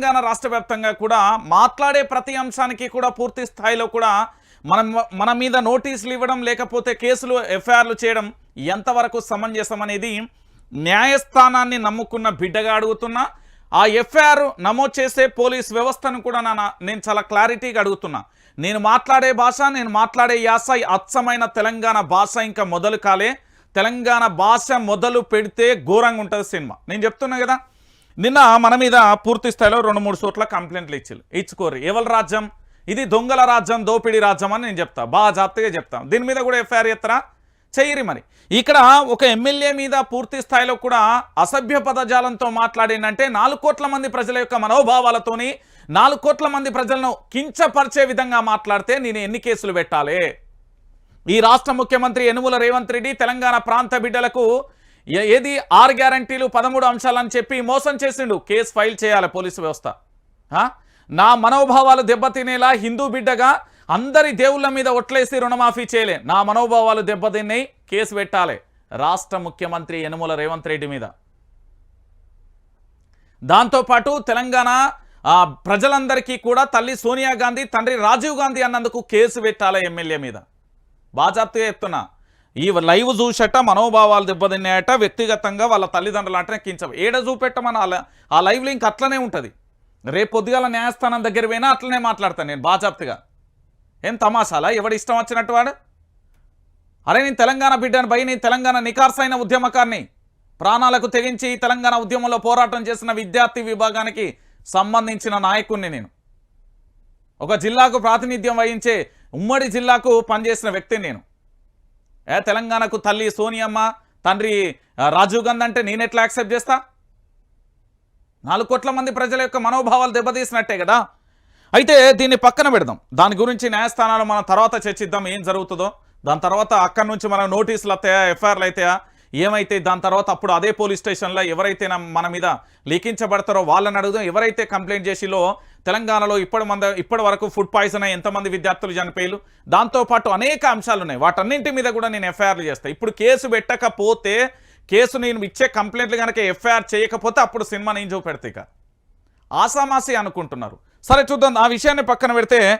తెలంగాణ రాష్ట్ర వ్యాప్తంగా కూడా మాట్లాడే ప్రతి అంశానికి కూడా పూర్తి స్థాయిలో కూడా మనం మన మీద నోటీసులు ఇవ్వడం లేకపోతే కేసులు ఎఫ్ఐఆర్లు చేయడం ఎంతవరకు సమంజసం అనేది న్యాయస్థానాన్ని నమ్ముకున్న బిడ్డగా అడుగుతున్నా ఆ ఎఫ్ఐఆర్ నమోదు చేసే పోలీస్ వ్యవస్థను కూడా నా నేను చాలా క్లారిటీగా అడుగుతున్నా. నేను మాట్లాడే భాష నేను మాట్లాడే యాస అచ్చమైన తెలంగాణ భాష ఇంకా మొదలు కాలే. తెలంగాణ భాష మొదలు పెడితే ఘోరంగా ఉంటుంది సినిమా. నేను చెప్తున్నా కదా నిన్న మన మీద పూర్తి స్థాయిలో రెండు మూడు చోట్ల కంప్లైంట్లు ఇచ్చారు. ఇచ్చుకోరు. ఎవరి రాజ్యం? ఇది దొంగల రాజ్యం దోపిడీ రాజ్యం అని నేను చెప్తా. బాగా జాగ్రత్తగా చెప్తాను దీని మీద కూడా ఎఫ్ఐఆర్ ఎత్తరా? చెయ్యరి మరి. ఇక్కడ ఒక ఎమ్మెల్యే మీద పూర్తి స్థాయిలో కూడా అసభ్య పదజాలంతో మాట్లాడిందంటే నాలుగు కోట్ల మంది ప్రజల యొక్క మనోభావాలతోని నాలుగు కోట్ల మంది ప్రజలను కించపరిచే విధంగా మాట్లాడితే నేను ఎన్ని కేసులు పెట్టాలి? ఈ రాష్ట్ర ముఖ్యమంత్రి యనుమల రేవంత్ రెడ్డి తెలంగాణ ప్రాంత బిడ్డలకు ఏది? ఆరు గ్యారంటీలు పదమూడు అంశాలని చెప్పి మోసం చేసిండు. కేసు ఫైల్ చేయాలి పోలీసు వ్యవస్థ. నా మనోభావాలు దెబ్బతినేలా హిందూ బిడ్డగా అందరి దేవుళ్ళ మీద ఒట్లేసి రుణమాఫీ చేయలే. నా మనోభావాలు దెబ్బతిన్నాయి కేసు పెట్టాలి. రాష్ట్ర ముఖ్యమంత్రి యనుమల రేవంత్ రెడ్డి మీద. దాంతోపాటు తెలంగాణ ప్రజలందరికీ కూడా తల్లి సోనియా గాంధీ తండ్రి రాజీవ్ గాంధీ అన్నందుకు కేసు పెట్టాలి ఎమ్మెల్యే మీద. బాజాప్తిగా చెప్తున్నా. ఈ లైవ్ చూసట మనోభావాలు దెబ్బతిన్నాయట వ్యక్తిగతంగా వాళ్ళ తల్లిదండ్రులు అంటే కించవు ఏడ చూపెట్టమని ఆ- ఆ లైవ్ లింక్ అట్లనే ఉంటుంది. రేపు పొద్దుగాల న్యాయస్థానం దగ్గర పోయినా అట్లనే మాట్లాడతాను నేను బాజాప్తిగా. ఏం తమాషాలా? ఎవడి ఇష్టం వచ్చినట్టు వాడు? అరే నేను తెలంగాణ బిడ్డను పై నేను తెలంగాణ నికార్సైన ఉద్యమకాన్ని ప్రాణాలకు తెగించి తెలంగాణ ఉద్యమంలో పోరాటం చేసిన విద్యార్థి విభాగానికి సంబంధించిన నాయకుణ్ణి నేను. ఒక జిల్లాకు ప్రాతినిధ్యం వహించే ఉమ్మడి జిల్లాకు పనిచేసిన వ్యక్తిని నేను. ఏ తెలంగాణకు తల్లి సోనియమ్మ తండ్రి రాజీవ్ గాంధీ అంటే నేను ఎట్లా యాక్సెప్ట్ చేస్తా? నాలుగు కోట్ల మంది ప్రజల యొక్క మనోభావాలు దెబ్బతీసినట్టే కదా? అయితే దీన్ని పక్కన పెడదాం. దాని గురించి న్యాయస్థానాలు మనం తర్వాత చర్చిద్దాం ఏం జరుగుతుందో. దాని తర్వాత అక్కడి నుంచి మనం నోటీసులు వస్తాయా ఎఫ్ఐఆర్లు అవుతాయా? ఏమైతే దాని తర్వాత అప్పుడు అదే పోలీస్ స్టేషన్లో ఎవరైతే మన మీద లిఖించబడతారో వాళ్ళని అడుగుదాం. ఎవరైతే కంప్లైంట్ చేసిలో తెలంగాణలో ఇప్పటి మంది ఇప్పటి వరకు ఫుడ్ పాయిజన్ అయ్యి ఎంతమంది విద్యార్థులు చనిపోయారు? దాంతోపాటు అనేక అంశాలు ఉన్నాయి. వాటన్నింటి మీద కూడా నేను ఎఫ్ఐఆర్లు చేస్తాను ఇప్పుడు కేసు పెట్టకపోతే కేసు నేను ఇచ్చే కంప్లైంట్లు కనుక ఎఫ్ఐఆర్ చేయకపోతే అప్పుడు సినిమా నేను చూపెడతా ఇక. ఆసామాసి అనుకుంటున్నారు. సరే చూద్దాం. ఆ విషయాన్ని పక్కన పెడితే